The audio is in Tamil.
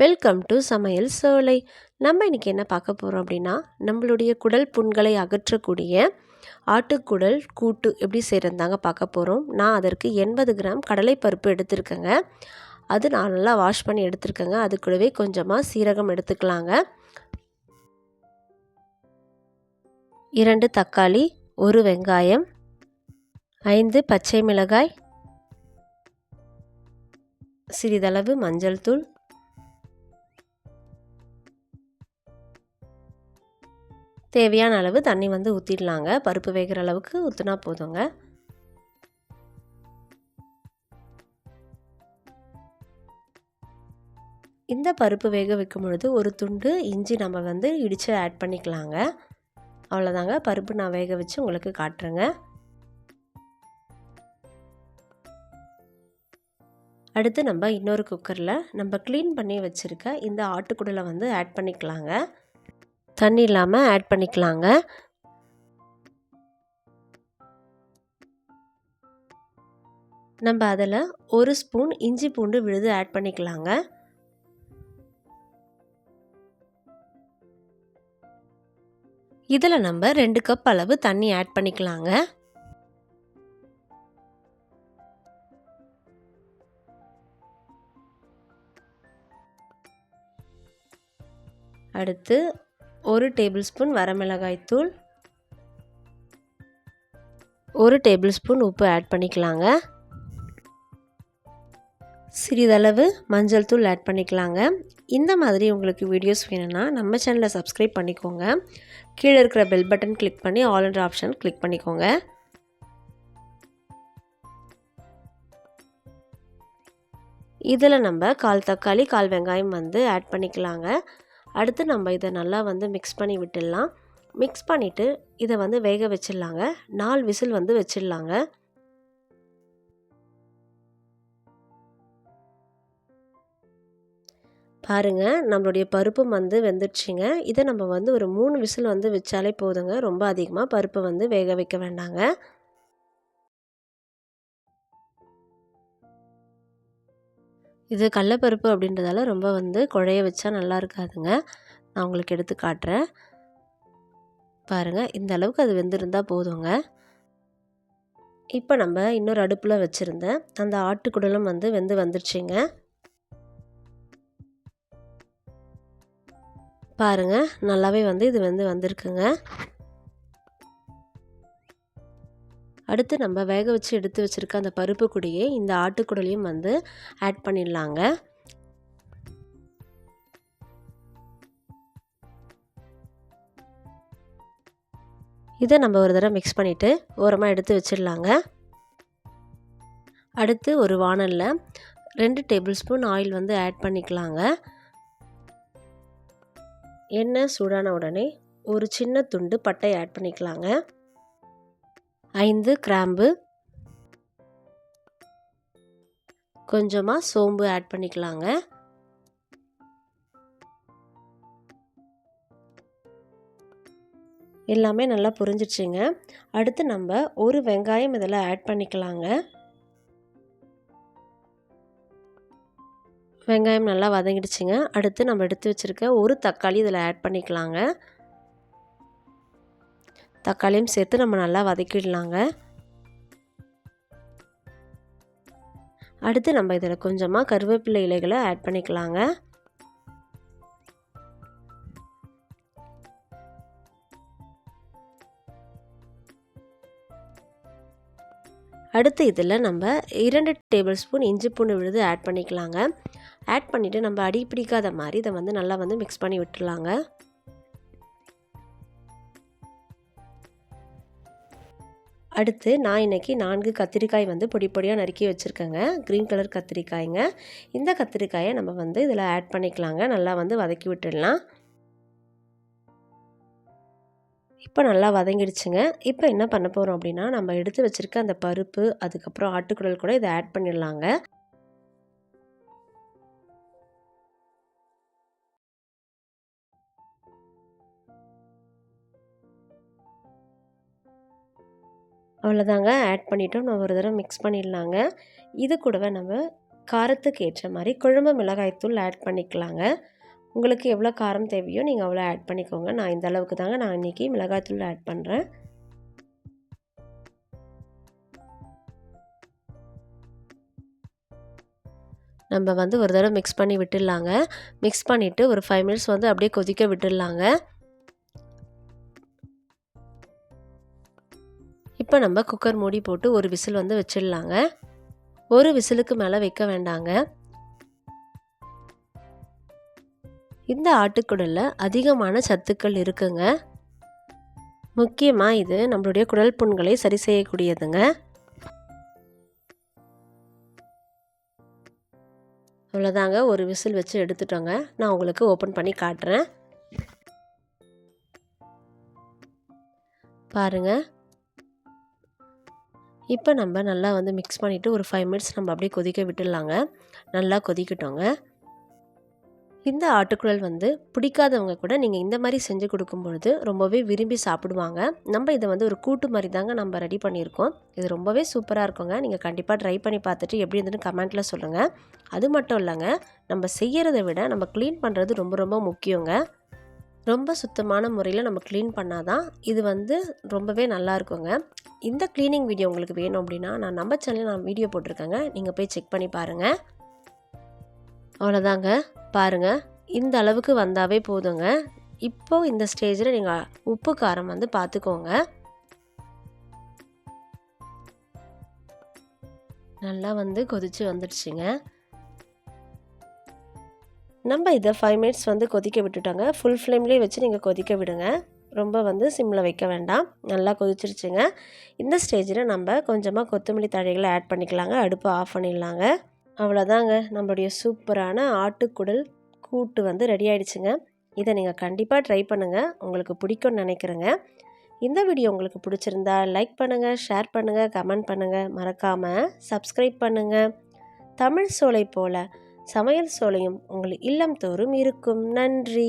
வெல்கம் டு சமையல் சோலை. நம்ம இன்றைக்கி என்ன பார்க்க போகிறோம் அப்படின்னா நம்மளுடைய குடல் புண்களை அகற்றக்கூடிய ஆட்டுக்குடல் கூட்டு எப்படி செய்கிறது தாங்க பார்க்க போகிறோம் நான் அதற்கு எண்பது கிராம் கடலைப்பருப்பு எடுத்திருக்கேங்க. அது நான் நல்லா வாஷ் பண்ணி எடுத்திருக்கேங்க. அது கூடவே கொஞ்சமாக சீரகம் எடுத்துக்கலாங்க. இரண்டு தக்காளி ஒரு வெங்காயம் ஐந்து பச்சை மிளகாய் சிறிதளவு மஞ்சள் தூள் தேவையான அளவு தண்ணி வந்து ஊற்றிடலாங்க பருப்பு வேகிற அளவுக்கு ஊற்றினா போதுங்க. இந்த பருப்பு வேக வைக்கும் பொழுது ஒரு துண்டு இஞ்சி நம்ம வந்து இடித்து ஆட் பண்ணிக்கலாங்க. அவ்வளோதாங்க பருப்பு நான் வேக வச்சு உங்களுக்கு காட்டுறேங்க. அடுத்து நம்ம இன்னொரு குக்கரில் நம்ம க்ளீன் பண்ணி வச்சுருக்க இந்த ஆட்டுக்குடலை வந்து ஆட் பண்ணிக்கலாங்க. தண்ணி இல்லாமல் ஆட் பண்ணிக்கலாங்க. நம்ம அதில் ஒரு ஸ்பூன் இஞ்சி பூண்டு விழுது ஆட் பண்ணிக்கலாங்க. இதில் நம்ம ரெண்டு கப் அளவு தண்ணி ஆட் பண்ணிக்கலாங்க. அடுத்து ஒரு டேபிள் ஸ்பூன் வரமிளகாய்த்தூள். ஒரு டேபிள் ஸ்பூன் உப்பு ஆட் பண்ணிக்கலாங்க. சிறிதளவு மஞ்சள் தூள் ஆட் பண்ணிக்கலாங்க. இந்த மாதிரி உங்களுக்கு வீடியோஸ் வேணும்னா நம்ம சேனலை சப்ஸ்கிரைப் பண்ணிக்கோங்க. கீழே இருக்கிற பெல் பட்டன் கிளிக் பண்ணி ஆல் அண்ட் ஆப்ஷன் கிளிக் பண்ணிக்கோங்க. இதில் நம்ம கால் தக்காளி கால் வெங்காயம் வந்து ஆட் பண்ணிக்கலாங்க. அடுத்து நம்ம இதை நல்லா வந்து மிக்ஸ் பண்ணி விட்டுடலாம். மிக்ஸ் பண்ணிவிட்டு இதை வந்து வேக வச்சிடலாங்க. நாலு விசில் வந்து வச்சிடலாங்க. பாருங்கள் நம்மளுடைய பருப்பும் வந்து வெந்துடுச்சிங்க. இதை நம்ம வந்து ஒரு மூணு விசில் வந்து வச்சாலே போதுங்க. ரொம்ப அதிகமாக பருப்பை வந்து வேக வைக்க வேண்டாங்க. இது கடலப்பருப்பு அப்படின்றதால ரொம்ப வந்து குழைய வச்சா நல்லா இருக்காதுங்க. நான் உங்களுக்கு எடுத்து காட்டுறேன். பாருங்கள் இந்த அளவுக்கு அது வெந்திருந்தால் போதுங்க. இப்போ நம்ம இன்னொரு அடுப்பில் வச்சுருந்தேன் அந்த ஆட்டுக்குடலும் வந்து வெந்து வந்துருச்சுங்க. பாருங்கள் நல்லாவே வந்து இது வந்து வந்திருக்குங்க. அடுத்து நம்ம வேக வச்சு எடுத்து வச்சுருக்க அந்த பருப்பு கூடையே இந்த ஆட்டுக்குடலையும் வந்து ஆட் பண்ணிடலாங்க. இதை நம்ம ஒரு தடவை மிக்ஸ் பண்ணிவிட்டு ஓரமாக எடுத்து வச்சிடலாங்க. அடுத்து ஒரு வானலில் ரெண்டு டேபிள் ஸ்பூன் ஆயில் வந்து ஆட் பண்ணிக்கலாங்க. எண்ணெய் சூடான உடனே ஒரு சின்ன துண்டு பட்டை ஆட் பண்ணிக்கலாங்க. ஐந்து கிராம்பு. கொஞ்சமாக சோம்பு ஆட் பண்ணிக்கலாங்க. எல்லாமே நல்லா புரிஞ்சிடுச்சுங்க அடுத்து நம்ம ஒரு வெங்காயம் இதில் ஆட் பண்ணிக்கலாங்க. வெங்காயம் நல்லா வதங்கிடுச்சுங்க. அடுத்து நம்ம எடுத்து வச்சுருக்க ஒரு தக்காளி இதில் ஆட் பண்ணிக்கலாங்க. தக்காளியும் சேர்த்து நம்ம நல்லா வதக்கிடலாங்க. அடுத்து நம்ம இதில் கொஞ்சமாக கருவேப்பிலை இலைகளை ஆட் பண்ணிக்கலாங்க. அடுத்து இதில் நம்ம இரண்டு டேபிள் ஸ்பூன் இஞ்சி பூண்டு விழுது ஆட் பண்ணிக்கலாங்க. ஆட் பண்ணிவிட்டு நம்ம அடி பிடிக்காத மாதிரி இதை வந்து நல்லா வந்து மிக்ஸ் பண்ணி விட்டுலாங்க அடுத்து நான் இன்றைக்கி நான்கு கத்திரிக்காய் வந்து பொடி பொடியாக நறுக்கி வச்சுருக்கேங்க. க்ரீன் கலர் கத்திரிக்காய்ங்க. இந்த கத்திரிக்காயை நம்ம வந்து இதில் ஆட் பண்ணிக்கலாங்க. நல்லா வந்து வதக்கி விட்டுடலாம். இப்போ நல்லா வதங்கிடுச்சுங்க. இப்போ என்ன பண்ண போகிறோம் அப்படின்னா நம்ம எடுத்து வச்சுருக்க அந்த பருப்பு அதுக்கப்புறம் ஆட்டுக்குடல் கூட இதை ஆட் பண்ணிடலாங்க. அவ்வளோதாங்க. ஆட் பண்ணிவிட்டோம் நம்ம ஒரு தடவை மிக்ஸ் பண்ணிடலாங்க. இது கூடவே நம்ம காரத்துக்கு ஏற்ற மாதிரி குழம்பு மிளகாய்த்தூள் ஆட் பண்ணிக்கலாங்க. உங்களுக்கு எவ்வளோ காரம் தேவையோ நீங்கள் அவ்வளோ ஆட் பண்ணிக்கோங்க. நான் இந்த அளவுக்கு தாங்க நான் இன்றைக்கி மிளகாய்த்தூள் ஆட் பண்ணுறேன் நம்ம வந்து ஒரு தடவை மிக்ஸ் பண்ணி விட்டுடலாங்க. மிக்ஸ் பண்ணிவிட்டு ஒரு ஃபைவ் மினிட்ஸ் வந்து அப்படியே கொதிக்க விட்டுடலாங்க. இப்போ நம்ம குக்கர் மூடி போட்டு ஒரு விசில் வந்து வச்சிடலாங்க. ஒரு விசிலுக்கு மேலே வைக்க வேண்டாங்க. இந்த ஆட்டுக்குடலில் அதிகமான சத்துக்கள் இருக்குங்க. முக்கியமாக இது நம்மளுடைய குடல் புண்களை சரி செய்யக்கூடியதுங்க. அவ்வளோதாங்க ஒரு விசில் வச்சு எடுத்துட்டோங்க. நான் உங்களுக்கு ஓப்பன் பண்ணி காட்டுறேன். பாருங்கள் இப்போ நம்ம நல்லா வந்து மிக்ஸ் பண்ணிவிட்டு ஒரு ஃபைவ் மினிட்ஸ் நம்ம அப்படியே கொதிக்க விட்டுடலாங்க. நல்லா கொதிக்கட்டோங்க. இந்த ஆட்டுக்குழல் வந்து பிடிக்காதவங்க கூட நீங்கள் இந்த மாதிரி செஞ்சு கொடுக்கும்பொழுது ரொம்பவே விரும்பி சாப்பிடுவாங்க. நம்ம இதை வந்து ஒரு கூட்டு மாதிரி தாங்க நம்ம ரெடி பண்ணியிருக்கோம். இது ரொம்பவே சூப்பராக இருக்குங்க. நீங்கள் கண்டிப்பாக ட்ரை பண்ணி பார்த்துட்டு எப்படி இருந்துன்னு கமெண்ட்டில் சொல்லுங்கள் அது மட்டும் இல்லைங்க நம்ம செய்கிறத விட நம்ம க்ளீன் பண்ணுறது ரொம்ப ரொம்ப முக்கியங்க. ரொம்ப சுத்தமான முறையில் நம்ம க்ளீன் பண்ணால் தான் இது வந்து ரொம்பவே நல்லா இருக்குங்க. இந்த க்ளீனிங் வீடியோ உங்களுக்கு வேணும் அப்படின்னா நான் நம்ம சேனலில் நான் வீடியோ போட்டிருக்கேங்க. நீங்கள் போய் செக் பண்ணி பாருங்கள் அவ்வளோதாங்க பாருங்கள் இந்த அளவுக்கு வந்தாவே போதுங்க. இப்போது இந்த ஸ்டேஜில் நீங்கள் உப்பு காரம் வந்து பார்த்துக்கோங்க நல்லா வந்து கொதித்து வந்துடுச்சுங்க. நம்ம இதை ஃபைவ் மினிட்ஸ் வந்து கொதிக்க விட்டுட்டோங்க. ஃபுல் ஃப்ளேம்லேயே வச்சு நீங்கள் கொதிக்க விடுங்க. ரொம்ப வந்து சிம்மில் வைக்க வேண்டாம். நல்லா கொதிச்சிருச்சுங்க. இந்த ஸ்டேஜில் நம்ம கொஞ்சமாக கொத்தமல்லி தழைகளை ஆட் பண்ணிக்கலாங்க. அடுப்பு ஆஃப் பண்ணிடலாங்க. அவ்வளோதாங்க நம்மளுடைய சூப்பரான ஆட்டுக்குடல் கூட்டு வந்து ரெடி ஆகிடுச்சுங்க இதை நீங்கள் கண்டிப்பாக ட்ரை பண்ணுங்கள் உங்களுக்கு பிடிக்கும்னு நினைக்கிறேங்க. இந்த வீடியோ உங்களுக்கு பிடிச்சிருந்தா லைக் பண்ணுங்கள் ஷேர் பண்ணுங்கள் கமெண்ட் பண்ணுங்கள் மறக்காமல் சப்ஸ்கிரைப் பண்ணுங்கள் தமிழ் சோலை போல் சமையல் சோலையும் உங்கள் இல்லம் தோறும் இருக்கும். நன்றி.